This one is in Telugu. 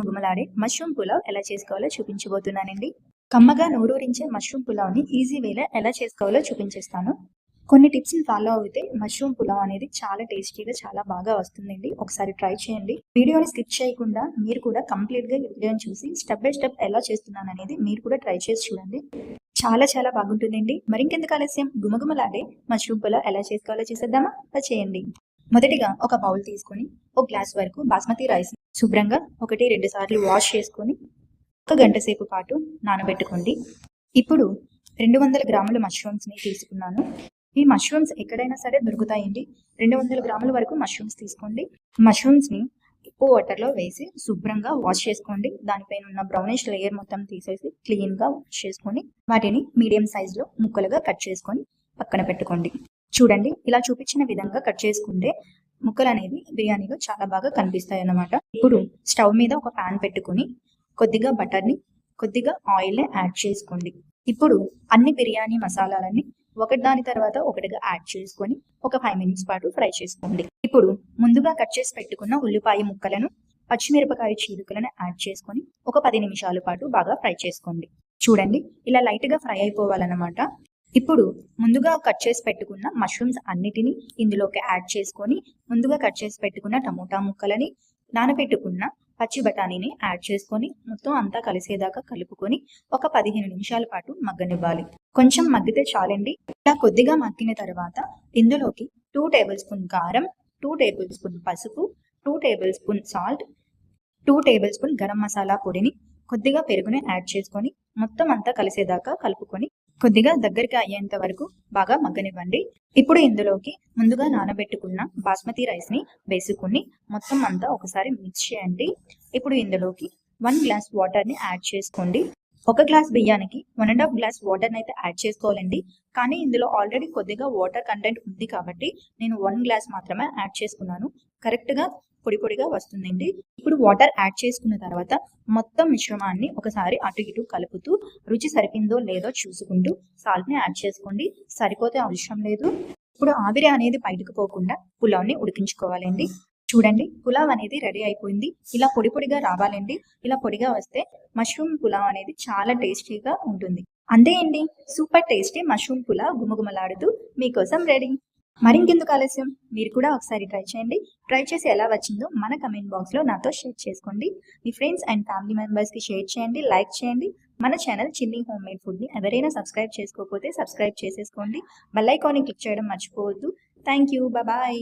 గుమగుమలాడే మష్రూమ్ పులావ్ ఎలా చేసుకోవాలో చూపించబోతున్నానండి. కమ్మగా నోరూరించే మష్రూమ్ పులావ్ని ఈజీ వేలో ఎలా చేసుకోవాలో చూపించేస్తాను. కొన్ని టిప్స్ని ఫాలో అయితే మష్రూమ్ పులావ్ అనేది చాలా టేస్టీగా చాలా బాగా వస్తుందండి. ఒకసారి ట్రై చేయండి. వీడియోని స్కిప్ చేయకుండా మీరు కూడా కంప్లీట్గా వీడియోని చూసి స్టెప్ బై స్టెప్ ఎలా చేస్తున్నాను అనేది మీరు కూడా ట్రై చేసి చూడండి. చాలా చాలా బాగుంటుందండి. మరింకెందుకు ఆలస్యం? గుమగుమలాడే మష్రూమ్ పులావ్ ఎలా చేసుకోవాలో చూసేద్దామా? చేయండి. మొదటిగా ఒక బౌల్ తీసుకొని ఒక గ్లాస్ వరకు బాస్మతి రైస్ శుభ్రంగా ఒకటి రెండు సార్లు వాష్ చేసుకొని ఒక గంట సేపు పాటు నానబెట్టుకోండి. ఇప్పుడు రెండు వందల గ్రాముల మష్రూమ్స్ని తీసుకున్నాను. ఈ మష్రూమ్స్ ఎక్కడైనా సరే దొరుకుతాయండి. రెండు వందల గ్రాముల వరకు మష్రూమ్స్ తీసుకోండి. మష్రూమ్స్ని ఉప్పు వాటర్లో వేసి శుభ్రంగా వాష్ చేసుకోండి. దానిపైన ఉన్న బ్రౌనిష్ లేయర్ మొత్తం తీసేసి క్లీన్గా వాష్ చేసుకొని వాటిని మీడియం సైజులో ముక్కలుగా కట్ చేసుకొని పక్కన పెట్టుకోండి. చూడండి ఇలా చూపించిన విధంగా కట్ చేసుకుంటే ముక్కలు అనేవి బిర్యానీలో చాలా బాగా కనిపిస్తాయి అన్నమాట ఇప్పుడు స్టవ్ మీద ఒక ప్యాన్ పెట్టుకుని కొద్దిగా బటర్ని కొద్దిగా ఆయిల్ని యాడ్ చేసుకోండి. ఇప్పుడు అన్ని బిర్యానీ మసాలాలన్నీ ఒకటి దాని తర్వాత ఒకటిగా యాడ్ చేసుకొని ఒక ఫైవ్ మినిట్స్ పాటు ఫ్రై చేసుకోండి. ఇప్పుడు ముందుగా కట్ చేసి పెట్టుకున్న ఉల్లిపాయ ముక్కలను పచ్చిమిరపకాయ చీలుకలను యాడ్ చేసుకొని ఒక పది నిమిషాల పాటు బాగా ఫ్రై చేసుకోండి. చూడండి ఇలా లైట్గా ఫ్రై అయిపోవాలన్నమాట. ఇప్పుడు ముందుగా కట్ చేసి పెట్టుకున్న మష్రూమ్స్ అన్నిటిని ఇందులోకి యాడ్ చేసుకొని ముందుగా కట్ చేసి పెట్టుకున్న టమోటా ముక్కలని నానబెట్టుకున్న పచ్చి బఠానీని యాడ్ చేసుకొని మొత్తం అంతా కలిసేదాకా కలుపుకొని ఒక పదిహేను నిమిషాల పాటు మగ్గనివ్వాలి. కొంచెం మగ్గితే చాలండి. ఇలా కొద్దిగా మగ్గిన తర్వాత ఇందులోకి టూ టేబుల్ స్పూన్ కారం టూ టేబుల్ స్పూన్ పసుపు two tablespoon salt two tablespoon garam masala పొడిని కొద్దిగా పెరుగుని యాడ్ చేసుకొని మొత్తం అంతా కలిసేదాకా కలుపుకొని కొద్దిగా దగ్గరికి అయ్యేంత వరకు బాగా మగ్గనివ్వండి. ఇప్పుడు ఇందులోకి ముందుగా నానబెట్టుకున్న బాస్మతి రైస్ని వేసుకుని మొత్తం అంతా ఒకసారి మిక్స్ చేయండి. ఇప్పుడు ఇందులోకి వన్ గ్లాస్ వాటర్ని యాడ్ చేసుకోండి. ఒక గ్లాస్ బియ్యానికి one and half glass water అయితే యాడ్ చేసుకోవాలండి. కానీ ఇందులో ఆల్రెడీ కొద్దిగా వాటర్ కంటెంట్ ఉంది కాబట్టి నేను వన్ గ్లాస్ మాత్రమే యాడ్ చేసుకున్నాను. కరెక్ట్గా పొడి పొడిగా వస్తుందండి. ఇప్పుడు వాటర్ యాడ్ చేసుకున్న తర్వాత మొత్తం మిశ్రమాన్ని ఒకసారి అటు ఇటు కలుపుతూ రుచి సరిపోయిందో లేదో చూసుకుంటూ సాల్ట్ని యాడ్ చేసుకోండి. సరిపోతే అవసరం లేదు. ఇప్పుడు ఆవిరి అనేది బయటకు పోకుండా పులావ్ని ఉడికించుకోవాలండి. చూడండి పులావ్ అనేది రెడీ అయిపోయింది. ఇలా పొడి పొడిగా రావాలండి. ఇలా పొడిగా వస్తే మష్రూమ్ పులావ్ అనేది చాలా టేస్టీగా ఉంటుంది. అంతే అండి. సూపర్ టేస్టీ మష్రూమ్ పులావ్ గుమగుమలాడుతూ మీకోసం రెడీ. మరింకెందుకు ఆలస్యం? మీరు కూడా ఒకసారి ట్రై చేయండి. ట్రై చేసి ఎలా వచ్చిందో మన కమెంట్ బాక్స్లో నాతో షేర్ చేసుకోండి. మీ ఫ్రెండ్స్ అండ్ ఫ్యామిలీ మెంబర్స్కి షేర్ చేయండి లైక్ చేయండి. మన ఛానల్ చిన్ని హోమ్ మేడ్ ఫుడ్ని ఎవరైనా సబ్స్క్రైబ్ చేసుకోకపోతే సబ్స్క్రైబ్ చేసేసుకోండి. బెల్ ఐకాన్ని క్లిక్ చేయడం మర్చిపోవద్దు. Thank you bye